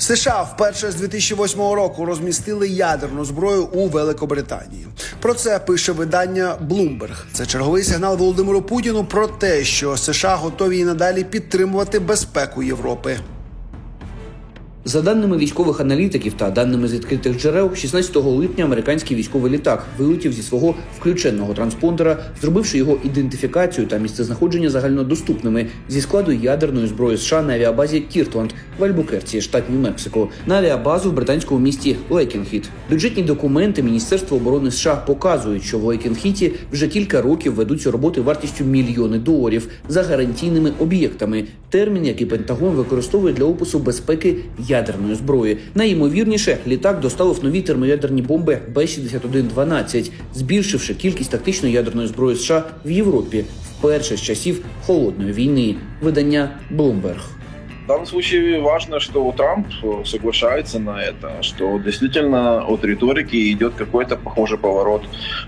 США вперше з 2008 року розмістили ядерну зброю у Великобританії. Про це пише видання Bloomberg. Це черговий сигнал Володимиру Путіну про те, що США готові і надалі підтримувати безпеку Європи. За даними військових аналітиків та даними з відкритих джерел, 16 липня американський військовий літак вилетів зі свого включеного транспондера, зробивши його ідентифікацію та місцезнаходження загальнодоступними зі складу ядерної зброї США на авіабазі Кіртланд в Альбукерці, штат Нью-Мексико, на авіабазу в британському місті Лейкінхіт. Бюджетні документи Міністерства оборони США показують, що в Лейкінхіті вже кілька років ведуться роботи вартістю мільйони доларів за гарантійними об'єктами. Термін, який Пентагон використовує для опису безпеки ядерної зброї. Найімовірніше, літак доставив нові термоядерні бомби Б-6112, збільшивши кількість тактичної ядерної зброї США в Європі вперше з часів холодної війни. Видання Bloomberg. В данном случае важно, что Трамп э, соглашается на это, что действительно от риторики идет какой-то похожий поворот.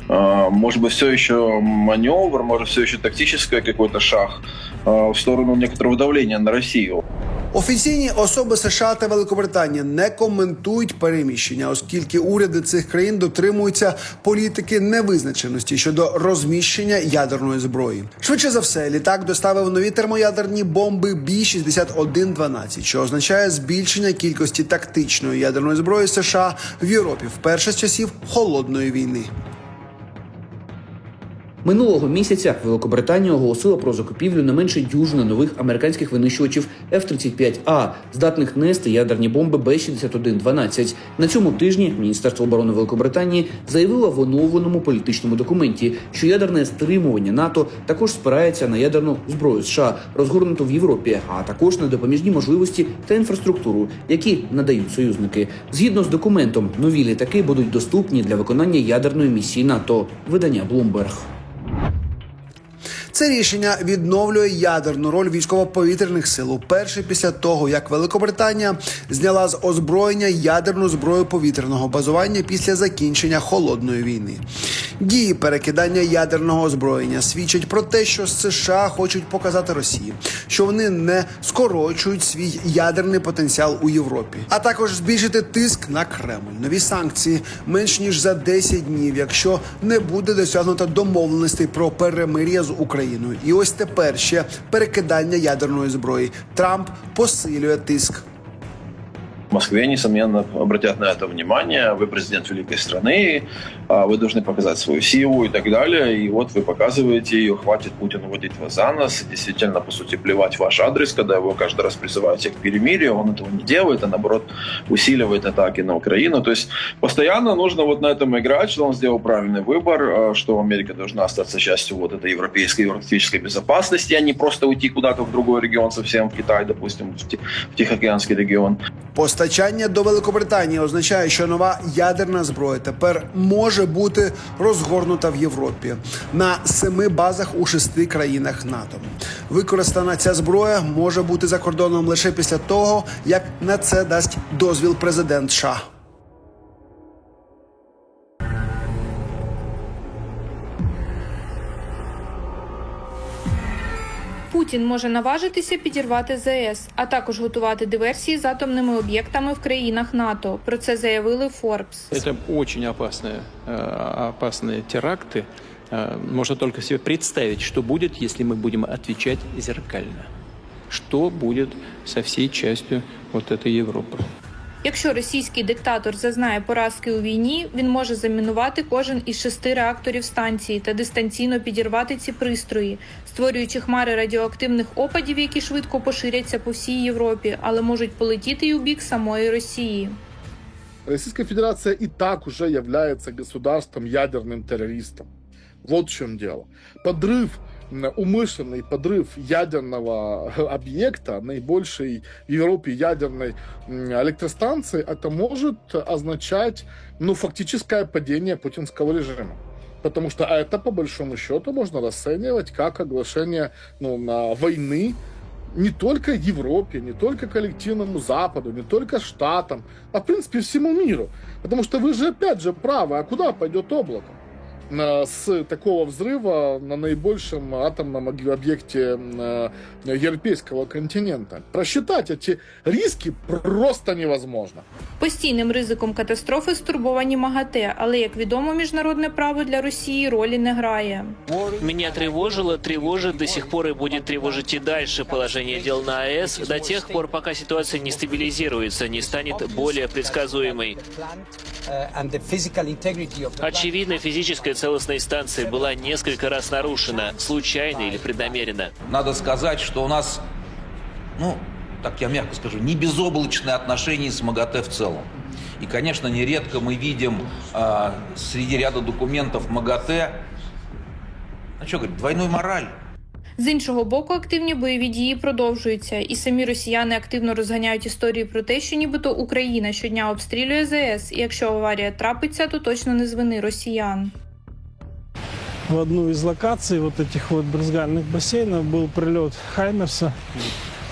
Э, Может быть, все еще маневр, может, все еще тактический какой-то шаг э, в сторону некоторого давления на Россию. Офіційні особи США та Великобританії не коментують переміщення, оскільки уряди цих країн дотримуються політики невизначеності щодо розміщення ядерної зброї. Швидше за все, літак доставив нові термоядерні бомби Бі-6112, що означає збільшення кількості тактичної ядерної зброї США в Європі вперше з часів холодної війни. Минулого місяця Великобританія оголосила про закупівлю не менше дюжини нових американських винищувачів F-35A, здатних нести ядерні бомби Б-6112. На цьому тижні Міністерство оборони Великобританії заявило в оновленому політичному документі, що ядерне стримування НАТО також спирається на ядерну зброю США, розгорнуту в Європі, а також на допоміжні можливості та інфраструктуру, які надають союзники. Згідно з документом, нові літаки будуть доступні для виконання ядерної місії НАТО. Видання Bloomberg. Це рішення відновлює ядерну роль військово-повітряних сил уперше після того, як Великобританія зняла з озброєння ядерну зброю повітряного базування після закінчення холодної війни. Дії перекидання ядерного озброєння свідчать про те, що США хочуть показати Росії, що вони не скорочують свій ядерний потенціал у Європі, а також збільшити тиск на Кремль. Нові санкції менш ніж за 10 днів, якщо не буде досягнуто домовленостей про перемир'я з Україною. І ось тепер ще перекидання ядерної зброї. Трамп посилює тиск Москве, несомненно, обратят на это внимание. Вы президент великой страны, а, вы должны показать свою силу и так далее. И вот вы показываете ее, хватит Путину водить вас за нос. Действительно, по сути, плевать ваш адрес, когда его каждый раз призываете к перемирию. Он этого не делает, а наоборот усиливает атаки на Украину. То есть постоянно нужно вот на этом играть, что он сделал правильный выбор, а, что Америка должна остаться частью вот этой европейской европейской безопасности, а не просто уйти куда-то в другой регион, совсем в Китай, допустим, в Ти- в Тихоокеанский регион. Постачання до Великобританії означає, що нова ядерна зброя тепер може бути розгорнута в Європі на семи базах у шести країнах НАТО. Використана ця зброя може бути за кордоном лише після того, як на це дасть дозвіл президент США. Путін може наважитися підірвати ЗС, а також готувати диверсії з атомними об'єктами в країнах НАТО. Про це заявили Forbes. Это очень опасные, э, опасные теракты. Э, Можно только себе представить, что будет, если мы будем отвечать зеркально. Что будет со всей частью вот этой Европы. Якщо російський диктатор зазнає поразки у війні, він може замінувати кожен із шести реакторів станції та дистанційно підірвати ці пристрої, створюючи хмари радіоактивних опадів, які швидко поширяться по всій Європі, але можуть полетіти й у бік самої Росії. Российская Федерация и так уже является государством ядерным террористом. Вот в чем дело. Подрыв, умышленный подрыв ядерного объекта, наибольшей в Европе ядерной электростанции, это может означать, ну, фактическое падение путинского режима. Потому что это, по большому счету, можно расценивать как оглашение ну, на войны не только Европе, не только коллективному Западу, не только Штатам, а в принципе всему миру. Потому что вы же опять же правы, а куда пойдет облако? э, с такого взрыва на наибольшем атомном ог- объекте э, европейского континента. Просчитать эти риски просто невозможно. Постійним ризиком катастрофи стурбовані МАГАТЕ, але як відомо, міжнародне право для Росії ролі не грає. Меня тревожило, тревожит до сих пор и будет тревожить и дальше положение дел на АЭС до тех пор, пока ситуация не стабилизируется, не станет более предсказуемой. Очевидно, физическая целостность станции была несколько раз нарушена, случайно или преднамеренно. Надо сказать, что у нас, ну, так я мягко скажу, не безоблачные отношения с МАГАТЭ в целом. И, конечно, нередко мы видим а, среди ряда документов МАГАТЭ, ну что говорить, двойную мораль. З іншого боку, активні бойові дії продовжуються, і самі росіяни активно розганяють історії про те, що нібито Україна щодня обстрілює ЗС, і якщо аварія трапиться, то точно не з вини росіян. В одну из локаций вот этих вот брызгальных бассейнов был прилет Хаймерса.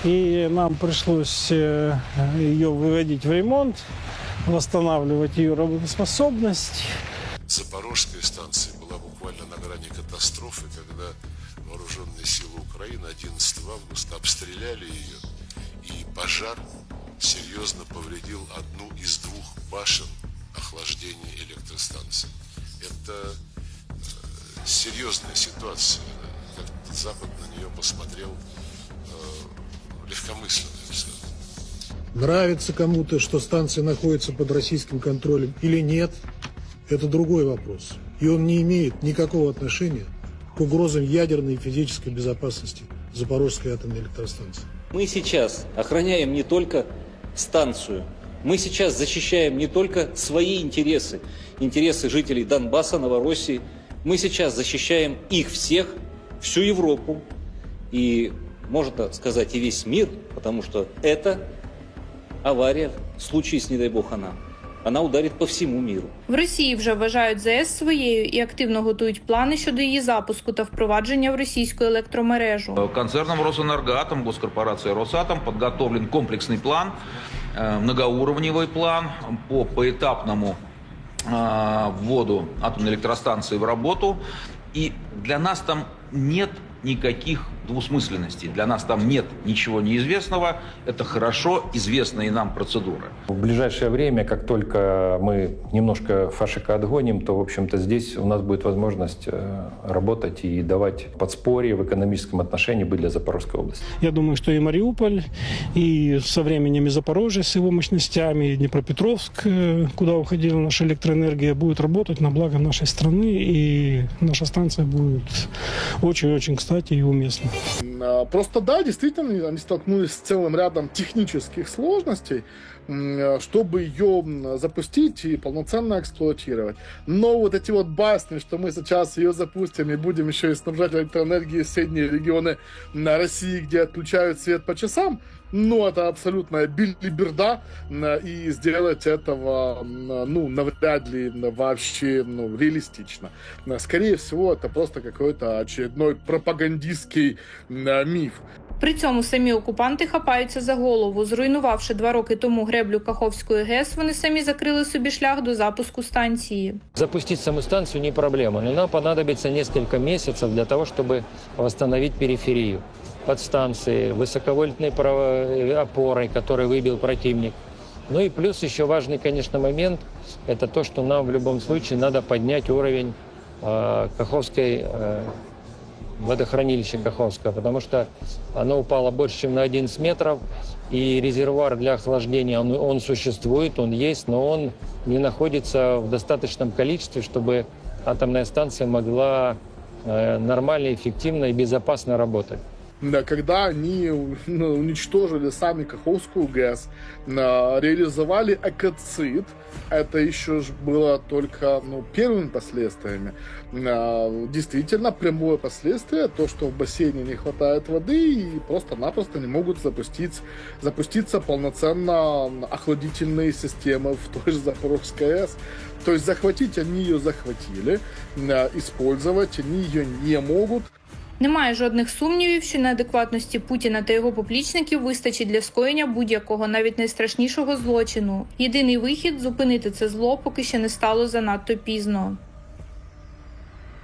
И нам пришлось э, ее выводить в ремонт, восстанавливать ее работоспособность. Запорожская станция была буквально на грани катастрофы, когда вооруженные силы Украины 11 августа обстреляли ее, и пожар серьезно повредил одну из двух башен охлаждения электростанции. Это серьезная ситуация. Как Запад на нее посмотрел э, легкомысленно. Нравится кому-то, что станция находится под российским контролем или нет, это другой вопрос. И он не имеет никакого отношения к угрозам ядерной и физической безопасности Запорожской атомной электростанции. Мы сейчас охраняем не только станцию, мы сейчас защищаем не только свои интересы, интересы жителей Донбасса, Новороссии, мы сейчас защищаем их всех, всю Европу и, можно сказать, и весь мир, потому что это авария, случись, не дай бог, она, она ударит по всему миру. В Росії вже вважають ЗС своєю і активно готують плани щодо її запуску та впровадження в російську електромережу. Концерном Росэнергоатом, госкорпорация Росатом подготовлен комплексный план, э, многоуровневый план по поэтапному э, вводу атомной электростанции в работу. И для нас там нет никаких двусмысленностей. Для нас там нет ничего неизвестного. Это хорошо известные нам процедуры. В ближайшее время, как только мы немножко фашика отгоним, то, в общем-то, здесь у нас будет возможность э, работать и давать подспорье в экономическом отношении быть для Запорожской области. Я думаю, что и Мариуполь, и со временем и Запорожье с его мощностями, и Днепропетровск, э, куда уходила наша электроэнергия, будет работать на благо нашей страны, и наша станция будет очень-очень кстати и уместна. E Просто да, действительно, они столкнулись с целым рядом технических сложностей, м, чтобы ее запустить и полноценно эксплуатировать. Но вот эти вот басни, что мы сейчас ее запустим и будем еще и снабжать электроэнергией соседние регионы на России, где отключают свет по часам, ну, это абсолютная билиберда, м, и сделать этого, ну, навряд ли вообще, ну, реалистично. Скорее всего, это просто какой-то очередной пропагандистский м, миф. При цьому самі окупанти хапаються за голову. Зруйнувавши два роки тому греблю Каховської ГЕС, вони самі закрили собі шлях до запуску станції. Запустить саму станцию не проблема, но нам понадобится несколько месяцев для того, чтобы восстановить периферию подстанции, высоковольтной право- опорой, который выбил противник. Ну и плюс еще важный, конечно, момент – это то, что нам в любом случае надо поднять уровень э, Каховской э, водохранилища Каховского, потому что оно упало больше, чем на 11 метров, и резервуар для охлаждения, он, он существует, он есть, но он не находится в достаточном количестве, чтобы атомная станция могла э, нормально, эффективно и безопасно работать. Да, когда они ну, уничтожили сами Каховскую ГЭС, реализовали экоцид, это еще было только ну, первыми последствиями. А, Действительно, прямое последствие, то, что в бассейне не хватает воды и просто-напросто не могут запустить, запуститься полноценно охладительные системы в той же Запорожской АЭС. То есть захватить они ее захватили, а, использовать они ее не могут. Немає жодних сумнівів, що неадекватності Путіна та його поплічників вистачить для скоєння будь-якого, навіть найстрашнішого злочину. Єдиний вихід зупинити це зло, поки ще не стало занадто пізно.